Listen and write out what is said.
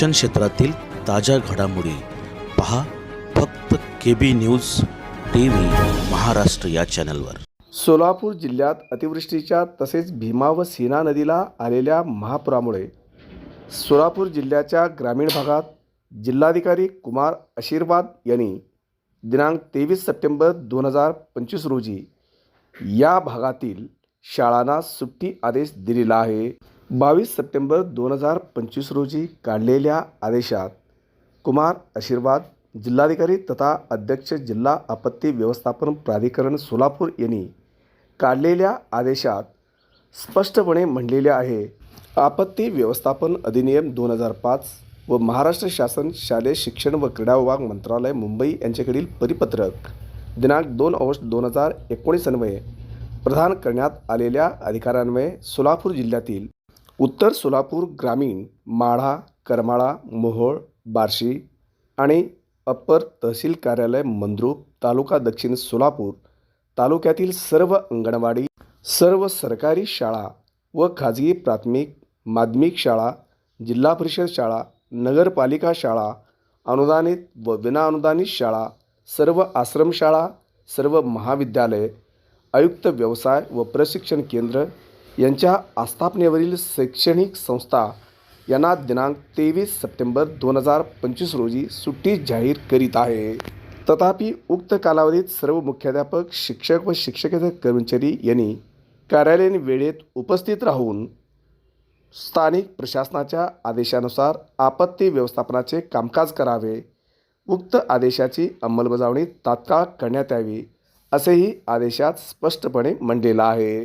शिक्षण क्षेत्रातील ताज्या घडामोडी पहा फक्त K B news T V Maharashtra या चॅनलवर. सोलापूर जिल्ह्यात अतिवृष्टीच्या तसेच भीमा व सीना नदीला आलेल्या महापुरामुळे सोलापूर जिल्ह्याच्या ग्रामीण भागात जिल्हाधिकारी कुमार आशीर्वाद यांनी दिनांक तेवीस सप्टेंबर दोन हजार पंचवीस रोजी या भागातील शाळांना सुट्टी आदेश दिलेला आहे. बावीस सप्टेंबर दोन हजार पंचवीस रोजी काढलेल्या आदेशात कुमार आशीर्वाद जिल्हाधिकारी तथा अध्यक्ष जिल्हा आपत्ती व्यवस्थापन प्राधिकरण सोलापूर यांनी काढलेल्या आदेशात स्पष्टपणे म्हणलेले आहे आपत्ती व्यवस्थापन अधिनियम दोन हजार पाच व महाराष्ट्र शासन शालेय शिक्षण व क्रीडा विभाग मंत्रालय मुंबई यांच्याकडील परिपत्रक दिनांक दोन ऑगस्ट दोन हजार एकोणीस अन्वये प्रदान करण्यात आलेल्या अधिकारान्वये सोलापूर जिल्ह्यातील उत्तर सोलापूर ग्रामीण माढा करमाळा मोहोळ बार्शी आणि अप्पर तहसील कार्यालय मंद्रुप तालुका दक्षिण सोलापूर तालुक्यातील सर्व अंगणवाडी सर्व सरकारी शाळा व खाजगी प्राथमिक माध्यमिक शाळा जिल्हा परिषद शाळा नगरपालिका शाळा अनुदानित व विनाअनुदानित शाळा सर्व आश्रमशाळा सर्व महाविद्यालय आयुक्त व्यवसाय व प्रशिक्षण केंद्र यांच्या आस्थापनेवरील शैक्षणिक संस्था यांना दिनांक तेवीस सप्टेंबर दोन हजार पंचवीस रोजी सुट्टी जाहीर करीत आहे. तथापि उक्त कालावधीत सर्व मुख्याध्यापक शिक्षक व शिक्षकेतर कर्मचारी यांनी कार्यालयीन वेळेत उपस्थित राहून स्थानिक प्रशासनाच्या आदेशानुसार आपत्ती व्यवस्थापनाचे कामकाज करावे उक्त आदेशाची अंमलबजावणी तात्काळ करण्यात यावी असेही आदेशात स्पष्टपणे म्हणलेलं आहे.